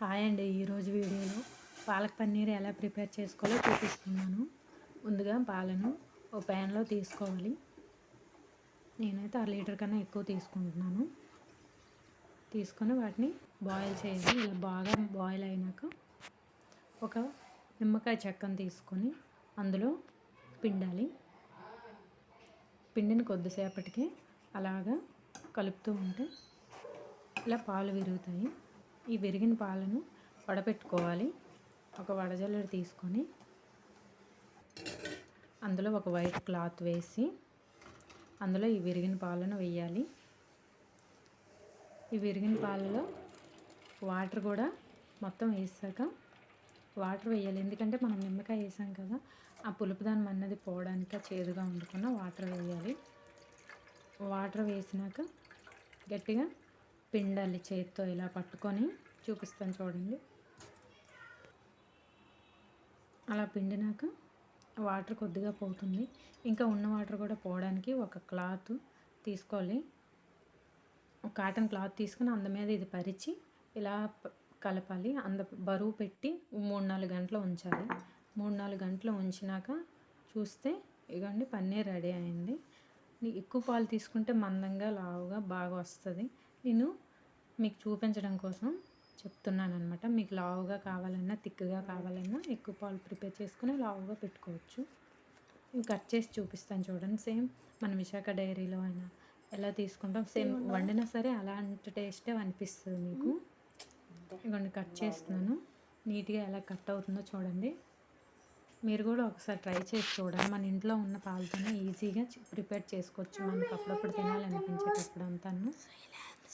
Hi అండి ఈరోజు వీడియోలో పాలక్ పన్నీర్ ఎలా ప్రిపేర్ చేసుకోవాలో చూపిస్తున్నాను. ముందుగా పాలను ఓ ప్యాన్లో తీసుకోవాలి. నేనైతే అర లీటర్ కన్నా ఎక్కువ తీసుకుంటున్నాను. తీసుకొని వాటిని బాయిల్ చేయాలి ఇలా బాగా బాయిల్ అయినాక ఒక నిమ్మకాయ చెక్కను తీసుకొని అందులో పిండాలి. పిండిని కొద్దిసేపటికి అలాగా కలుపుతూ ఉంటే ఇలా పాలు విరుగుతాయి. ఈ విరిగిన పాలను వడపెట్టుకోవాలి. ఒక వడజల్లెడు తీసుకొని అందులో ఒక వైట్ క్లాత్ వేసి అందులో ఈ విరిగిన పాలను వేయాలి. ఈ విరిగిన పాలలో వాటర్ కూడా మొత్తం వేసాక వాటర్ వేయాలి. ఎందుకంటే మనం నిమ్మకాయ వేసాం కదా ఆ పులుపుదానం అన్నది పోవడానికి చేదుగా వండుకున్న వాటర్ వేయాలి. వాటర్ వేసినాక గట్టిగా పిండాలి చేతితో ఇలా పట్టుకొని. చూపిస్తాను చూడండి. అలా పిండినాక వాటర్ కొద్దిగా పోతుంది. ఇంకా ఉన్న వాటర్ కూడా పోవడానికి ఒక క్లాత్ తీసుకోవాలి. కాటన్ క్లాత్ తీసుకుని అంద మీద ఇది పరిచి ఇలా కలపాలి. అంద బరువు పెట్టి మూడు నాలుగు గంటలు ఉంచాలి. మూడు నాలుగు గంటలు ఉంచినాక చూస్తే ఇగోండి పన్నీర్ రెడీ అయింది. ఎక్కువ పాలు తీసుకుంటే మందంగా లావుగా బాగా వస్తుంది. నేను మీకు చూపించడం కోసం చెప్తున్నాను అనమాట మీకు లావుగా కావాలన్నా థిక్గా కావాలన్నా ఎక్కువ పాలు ప్రిపేర్ చేసుకుని లావుగా పెట్టుకోవచ్చు. ఇవి కట్ చేసి చూపిస్తాను చూడండి. సేమ్ మన విశాఖ డైరీలో అయినా ఎలా తీసుకుంటాం సేమ్ వండినా సరే అలాంటి టేస్టే అనిపిస్తుంది మీకు. ఇవన్నీ కట్ చేస్తున్నాను. నీట్గా ఎలా కట్ అవుతుందో చూడండి. మీరు కూడా ఒకసారి ట్రై చేసి చూడండి. మన ఇంట్లో ఉన్న పాలతోనే ఈజీగా ప్రిపేర్ చేసుకోవచ్చు. మనకు అప్పుడప్పుడు తినాలనిపించేటప్పుడు అంతాను.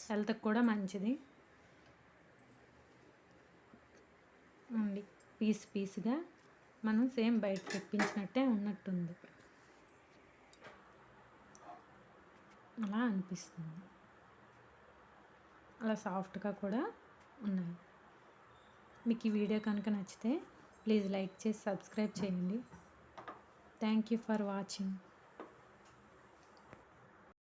హెల్త్కి కూడా మంచిది అండి పీస్ పీస్గా మనం సేమ్ బయట తెప్పించినట్టే ఉన్నట్టుంది. అలా అనిపిస్తుంది. అలా సాఫ్ట్గా కూడా ఉన్నాయి. మీకు ఈ వీడియో కనుక నచ్చితే ప్లీజ్ లైక్ చేసి సబ్స్క్రైబ్ చేయండి. Thank you for watching.